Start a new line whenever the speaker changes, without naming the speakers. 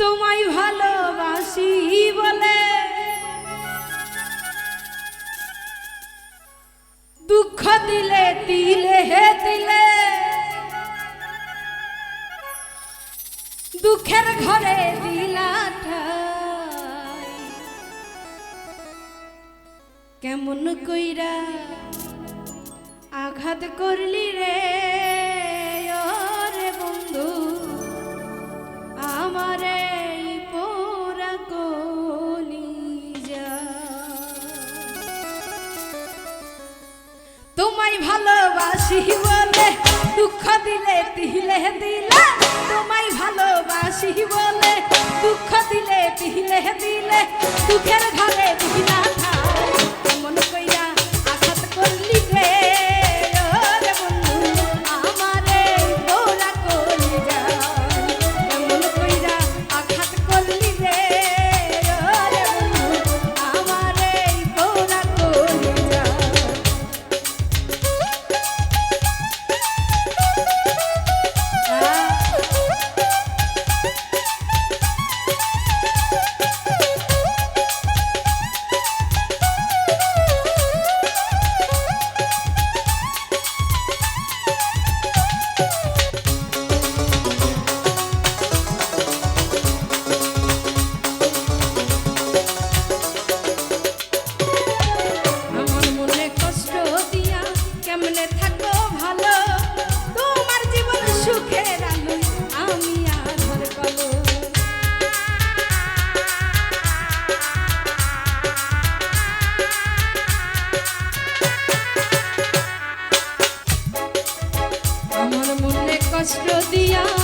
তোমায় ভালোবাসি বলে। দুঃখ দিলে দিলে হে দিলে। দুঃখের ঘরে দিলা কেমন কইরা আঘাত করলি রে? তোমায় ভালোবাসি বলে দুঃখ দিলে দিলে দিলে কষ্ট